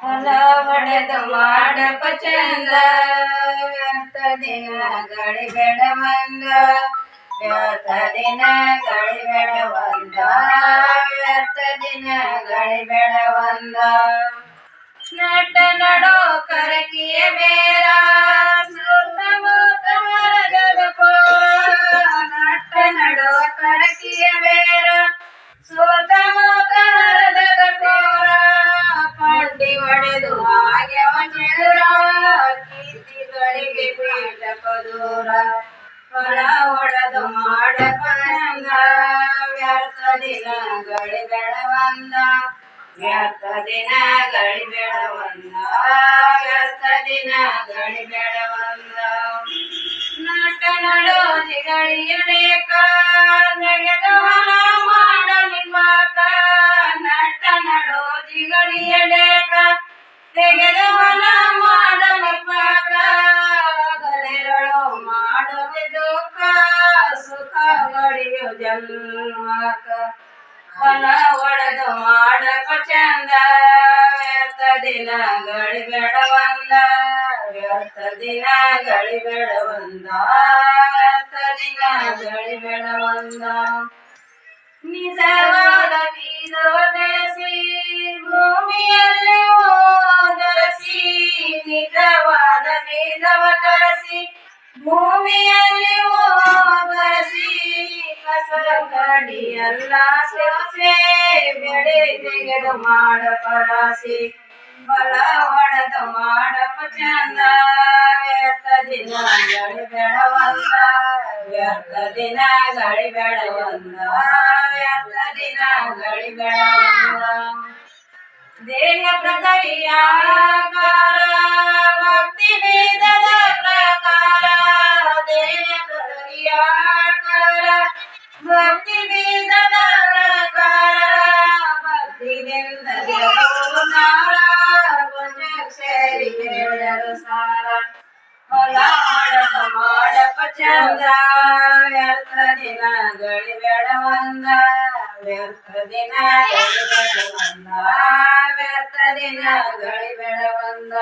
ಹೊಲ ಹೊಡೆದು ಮಾಡಪ ಚಂದ ದಿನ ಬೇಡ ಬಂದ ವ್ಯರ್ಥ ದಿನಗಳಿ ಬೇಡ ಬಂದ ವ್ಯರ್ಥ ದಿನಗಳಿ ಬೇಡ ಬಂದ. ನಟ ನಡೋ ಕರಕಿಯ ಬೇರ ಪದೂರ ಹೊರ ಹೊಡೆದು ಮಾಡ ವ್ಯರ್ಥ ದಿನಗಳಿ ಬೆಳವಂದ. ವ್ಯರ್ಥ ದಿನಗಳಿ ಬೆಳವಂದ. ವ್ಯರ್ಥ ದಿನಗಳಿ ಬೆಳವಂದ. ನಾಟ ನಡೋಜಿಗಳಿಯಡೇಕ ನೆಗೆದ ಮಾಡ ಪಾಕ ನಟ ನಡೋಜಿಗಳಿಯಡೇಕ ಜನ್ಮಕ ಹೊಲ ಒಡೆದು ಮಾಡಕ ಚಂದ. ವ್ಯರ್ಥ ದಿನಗಳಿ ಬೆಳವಂದ ವ್ಯರ್ಥ ದಿನಗಳಿ ಬೆಳವಂದ ವ್ಯರ್ಥ ದಿನಗಳಿ ಬೆಳವಂದ ನಿಜವಾದ ಬೀಜವ ಬೆಳೆಸಿ ಭೂಮಿಯಲ್ಲಿ ಓದರಸಿ. ನಿಜವಾದ ಬೀಜವ ಕಲಸಿ ಭೂಮಿಯಲ್ಲಿ ಎಲ್ಲ ಸೊಸೆ ಬೆಳೆ ತೆಗೆದು ಮಾಡ ಪರಾಸಿ. ಹೊಲ ಹೊಡೆದು ಮಾಡಪ ಚಂದ. ವ್ಯರ್ಥ ದಿನಗಳು ಬೆಳವಂದ. ವ್ಯರ್ಥ ದಿನಗಳಿ ಬೆಳವಂದ. ವ್ಯರ್ಥ ದಿನಗಳಿ ಬೆಳವಂದ. ದೇಹ ಪ್ರಕೃತಿಯಾಕಾರ ಭಕ್ತಿ ವೇದದ ಪ್ರಕಾರ. ದೇಹ ಪ್ರಕೃತಿಯಾಕಾರ ಭಕ್ತಿ ವೇದದ ಹೇಳಿದರು ಸಾರ ಹೊಲ ಮಾಡಪ ಮಾಡಪ ಚಂದ ವ್ಯರ್ಥ ದಿನಗಳಿ ಬೆಳವಂದ ವ್ಯರ್ಥ ದಿನಗಳಿ ಬೆಳವಂದ ವ್ಯರ್ಥ ದಿನಗಳಿ ಬೆಳವಂದ.